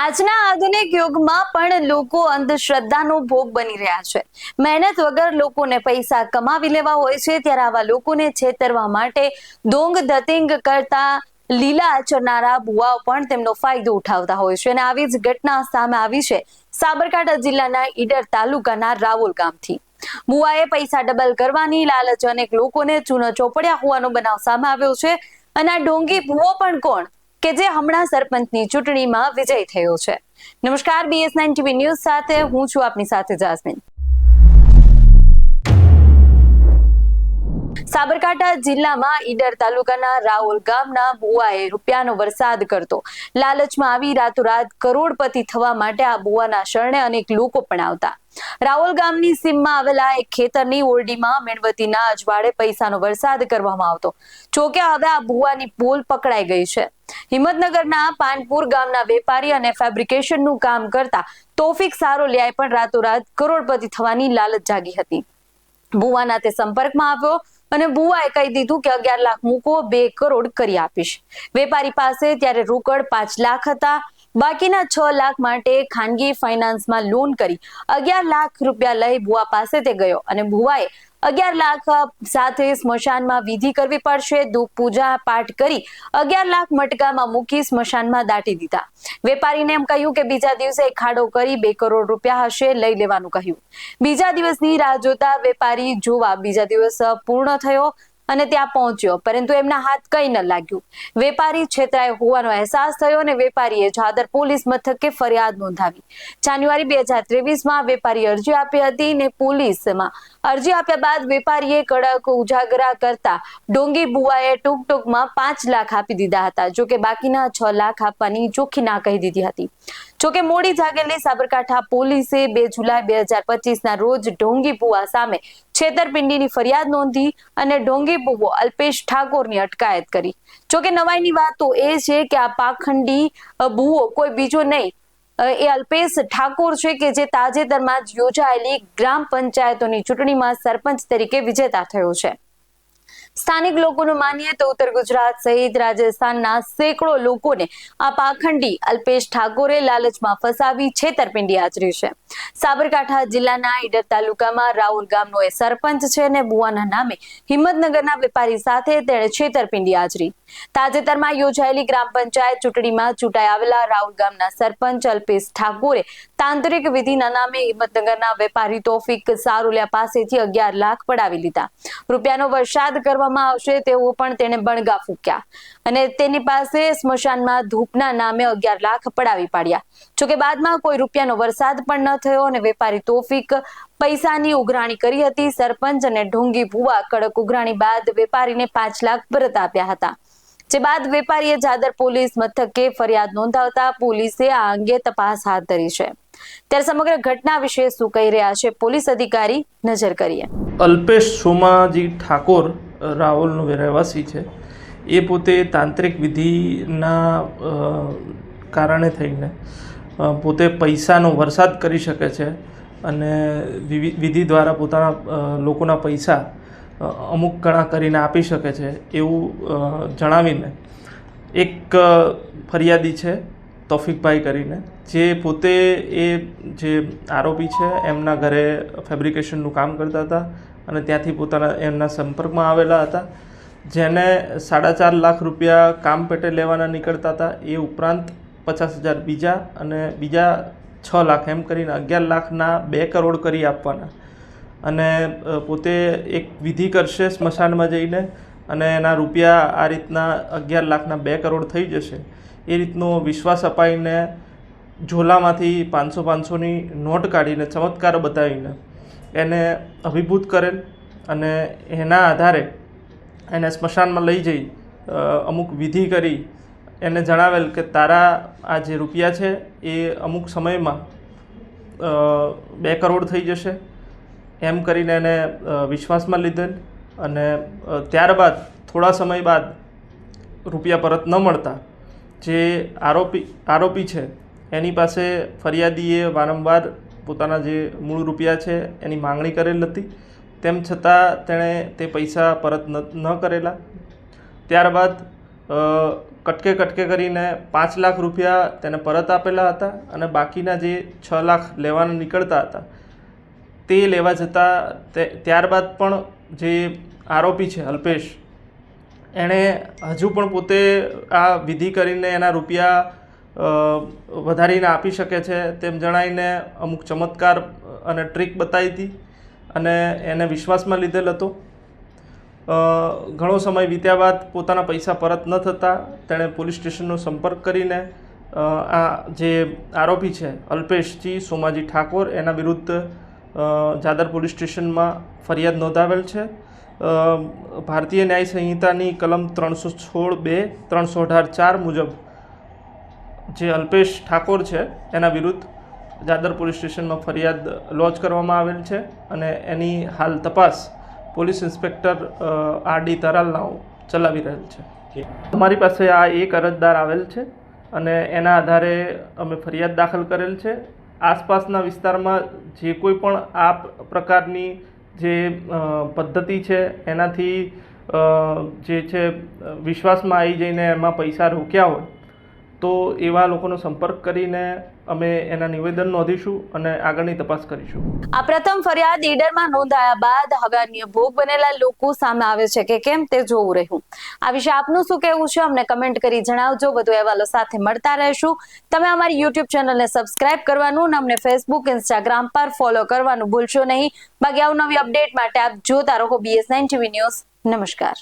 આજના આધુનિક યુગમાં પણ લોકો અંધશ્રદ્ધાનો ભોગ બની રહ્યા છે. મહેનત વગર લોકોને પૈસા કમાવી લેવા હોય છે, ત્યારે આવા લોકોને છેતરવા માટે દોંગ ધતિંગ કરતા લીલા આચરનારા ભુવાઓ પણ તેમનો ફાયદો ઉઠાવતા હોય છે. અને આવી જ ઘટના સામે આવી છે સાબરકાંઠા જિલ્લાના ઈડર તાલુકાના રાવોલ ગામથી. ભુવાએ પૈસા ડબલ કરવાની લાલચ અનેક લોકોને ચૂનો ચોપડ્યા હોવાનો બનાવ સામે આવ્યો છે. અને આ ડોંગી ભુવો પણ કોણ? કે જે હમણાં સરપંચની ચૂંટણીમાં વિજય થયો છે. નમસ્કાર બીએસ નાઇન ટીવી ન્યૂઝ સાથે હું છું આપની સાથે જાસ્મીન. સાબરકાંઠા જિલ્લામાં ઈડર તાલુકાના રાઓલ ગામના બુવાએ રૂપિયાનો વરસાદ કરતો. લાલચમાં આવી રાતોરાત કરોડપતિ થવા માટે આ બુવાના શરણે અનેક લોકો પણ આવતા. રાઓલ ગામની સીમમાં આવેલા એક ખેતરની ઓરડીમાં મીણબત્તીના અજવાળે પૈસાનો વરસાદ કરવામાં આવતો. જોકે હવે આ ભુવાની પોલ પકડાઈ ગઈ છે. હિંમતનગરના પાનપુર ગામના વેપારી અને ફેબ્રિકેશનનું કામ કરતા તોફિક સારોલિયાએ પણ રાતોરાત કરોડપતિ થવાની લાલચ જાગી હતી. ભુવાના તે સંપર્કમાં આવ્યો અને ભુવાએ કહી દીધું કે અગિયાર લાખ મૂકો બે કરોડ કરી આપીશ. વેપારી પાસે ત્યારે રોકડ પાંચ લાખ હતા. બાકીના છ લાખ માટે ખાનગી ફાઇનાન્સમાં લોન કરી અગિયાર લાખ રૂપિયા લઈ ભુવા પાસે તે ગયો અને ભુવાએ અગિયાર લાખ સાથે સ્મશાનમાં વિધિ કરવી પડશે ધૂપ પૂજા પાઠ કરી અગિયાર લાખ મટકામાં મૂકી સ્મશાનમાં દાટી દીધા. વેપારીને એમ કહ્યું કે બીજા દિવસે ખાડો કરી બે કરોડ રૂપિયા હશે, લઈ લેવાનું કહ્યું. બીજા દિવસની રાહ જોતા વેપારી જોવા બીજા દિવસ પૂર્ણ થયો. અને ત્યાં પહોંચ્યો. પરંતુ એમના હાથ કંઈ ન લાગ્યું. વેપારી છેતરાય હોવાનો અહેસાસ થયો અને વેપારીએ જાદર પોલીસ મથકે ફરિયાદ નોંધાવી. જાન્યુઆરી બે હજાર ત્રેવીસમાં વેપારી અરજી આપી હતી ને પોલીસમાં અરજી આપ્યા બાદ વેપારીએ કડક ઉજાગરા કરતા ડોંગી બુવાએ ટૂંક ટૂંકમાં પાંચ લાખ આપી દીધા હતા જોકે બાકીના છ લાખ આપવાની ચોખ્ખી ના કહી દીધી હતી. જોકે મોડી જાગેલી સાબરકાંઠા પોલીસે બે જુલાઈ બે હજાર પચીસના રોજ ઢોંગી બુવા સામે છેતરપિંડીની ફરિયાદ નોંધી અને ઢોંગી બુવો અલ્પેશ ઠાકોરની અટકાયત કરી. જોકે નવાઈની વાત તો એ છે કે આ પાખંડી બુવો કોઈ બીજો નહીં. એ અલ્પેશ ઠાકોર છે કે જે તાજેતરમાં જ યોજાયેલી ગ્રામ પંચાયતોની ચૂંટણીમાં સરપંચ તરીકે વિજેતા થયો છે. સ્થાનિક લોકોનું માનીએ તો ઉત્તર ગુજરાત સહિત રાજસ્થાનના સેંકડો લોકોને આ પાખંડી અલ્પેશ ઠાકોરે લાલચમાં ફસાવી છેતરપિંડી આચરી છે. સાબરકાંઠા જિલ્લાના ઈડર તાલુકામાં રાઉલ ગામનો એ સરપંચ છે અને બુવાના નામે હિંમતનગરના વેપારી સાથે તેણે છેતરપિંડી આચરી. તાજેતરમાં યોજાયેલી ગ્રામ પંચાયત ચૂંટણીમાં ચૂંટાઈ આવેલા રાઉલ ગામના સરપંચ અલ્પેશ ઠાકોરે તાંત્રિક વિધિના નામે હિંમતનગરના વેપારી તોફિક સારુલિયા પાસેથી અગિયાર લાખ પડાવી લીધા. રૂપિયાનો વરસાદ કરવામાં આવશે તેવું પણ તેણે બણગા ફૂક્યા. અને તેની પાસે સ્મશાનમાં ધૂપના નામે અગિયાર લાખ પડાવી પાડ્યા. જોકે બાદમાં કોઈ રૂપિયાનો વરસાદ પણ ન થયો અને વેપારી તોફિક પૈસાની ઉઘરાણી કરી હતી. સરપંચ અને ઢોંગી ભુવા કડક ઉઘરાણી બાદ વેપારીને પાંચ લાખ પરત આપ્યા હતા. જે બાદ વેપારીએ જાદર પોલીસ મથકે ફરિયાદ નોંધાવતા પોલીસે આ અંગે તપાસ હાથ ધરી છે. ત્યારે સમગ્ર ઘટના વિશે શું કહી રહ્યા છે? પોલીસ અધિકારી, નજર કરીએ. અલ્પેશ સોમાજી ઠાકોર રાવલનો રહેવાસી છે, એ પોતે તાંત્રિક વિધિના કારણે થઈને પોતે પૈસાનો વરસાદ કરી શકે છે અને વિધિ દ્વારા પોતાના લોકોના પૈસા અમુક ઘણા કરીને આપી શકે છે એવું જણાવીને એક ફરિયાદી છે તોફિકભાઈ કરીને, જે પોતે એ જે આરોપી છે, એમના ઘરે ફેબ્રિકેશનનું કામ કરતા હતા અને ત્યાંથી પોતાના એમના સંપર્કમાં આવેલા હતા, જેને સાડા ચાર લાખ રૂપિયા કામ પેટે લેવાના નીકળતા હતા, એ ઉપરાંત પચાસ હજાર બીજા અને બીજા છ લાખ એમ કરીને અગિયાર લાખના બે કરોડ કરી આપવાના. અને પોતે એક વિધિ કરશે સ્મશાનમાં જઈને અને એના રૂપિયા આ રીતના અગિયાર લાખના બે કરોડ થઈ જશે. એ રીતનો વિશ્વાસ અપાવીને ઝોલામાંથી પાંચસો પાંચસોની નોટ કાઢીને ચમત્કાર બતાવીને એને અભિભૂત કરેલ અને એના આધારે એને સ્મશાનમાં લઈ જઈ અમુક વિધિ કરી એને જણાવેલ કે તારા આ જે રૂપિયા છે એ અમુક સમયમાં બે કરોડ થઈ જશે. એમ કરીને એને વિશ્વાસમાં લીધેલ અને ત્યારબાદ થોડા સમય બાદ રૂપિયા પરત ન મળતા જે આરોપી આરોપી છે, એની પાસે ફરિયાદીએ વારંવાર પોતાના જે મૂળ રૂપિયા છે, એની માંગણી કરેલ હતી. તેમ છતાં તેણે તે પૈસા પરત ન કરેલા. ત્યારબાદ કટકે કટકે કરીને પાંચ લાખ રૂપિયા તેને પરત આપેલા હતા અને બાકીના જે છ લાખ લેવાના નીકળતા હતા, તે લેવા જતાં તે, ત્યારબાદ પણ જે આરોપી છે, અલ્પેશ એણે હજુ પણ પોતે આ વિધિ કરીને એના રૂપિયા વધારીને આપી શકે છે તેમ જણાવીને અમુક ચમત્કાર અને ટ્રીક બતાવી હતી અને એને વિશ્વાસમાં લીધેલ હતો. ઘણો સમય વીત્યા બાદ પોતાના પૈસા પરત ન થતાં તેણે પોલીસ સ્ટેશનનો સંપર્ક કરીને આ જે આરોપી છે અલ્પેશજી સોમાજી ઠાકોર એના વિરુદ્ધ જાદર પોલીસ સ્ટેશનમાં ફરિયાદ નોંધાવેલ છે. ભારતીય ન્યાય સંહિતાની કલમ ત્રણસો સોળ બે, ત્રણસો અઢાર ચાર મુજબ જે અલ્પેશ ઠાકોર છે, એના વિરુદ્ધ જાદર પોલીસ સ્ટેશનમાં ફરિયાદ લોન્ચ કરવામાં આવેલ છે અને એની હાલ તપાસ પોલીસ ઇન્સ્પેક્ટર આર ડી તરાલનાઓ ચલાવી રહેલ છે. અમારી પાસે આ એક અરજદાર આવેલ છે અને એના આધારે અમે ફરિયાદ દાખલ કરેલ છે. આસપાસના વિસ્તારમાં જે કોઈ પણ આ પ્રકારની જે પદ્ધતિ છે, એનાથી જે છે, વિશ્વાસમાં આવી જઈને એમાં પૈસા રોક્યા હોય, તો એવા લોકોનો સંપર્ક કરીને અમે એના નિવેદન નોંધીશું અને આગળની તપાસ કરીશું. આ પ્રથમ ફરિયાદ ઈડરમાં નોંધાયા બાદ હવે અન્ય ભોગ બનેલા લોકો સામે આવે છે કે કેમ તે જોવું રહ્યું. આ વિશે આપનું શું કહેવું છે અમને કમેન્ટ કરી જણાવજો. વધુ અહેવાલો સાથે મળતા રહેશું. તમે અમારી યુટ્યુબ ચેનલને સબસ્ક્રાઇબ કરવાનું અને અમને ફેસબુક ઇન્સ્ટાગ્રામ પર ફોલો કરવાનું ભૂલશો નહીં. બાકી અવનવી અપડેટ માટે આપ જોતા રહો બીએસ નાઇન ટીવી ન્યૂઝ નમસ્કાર.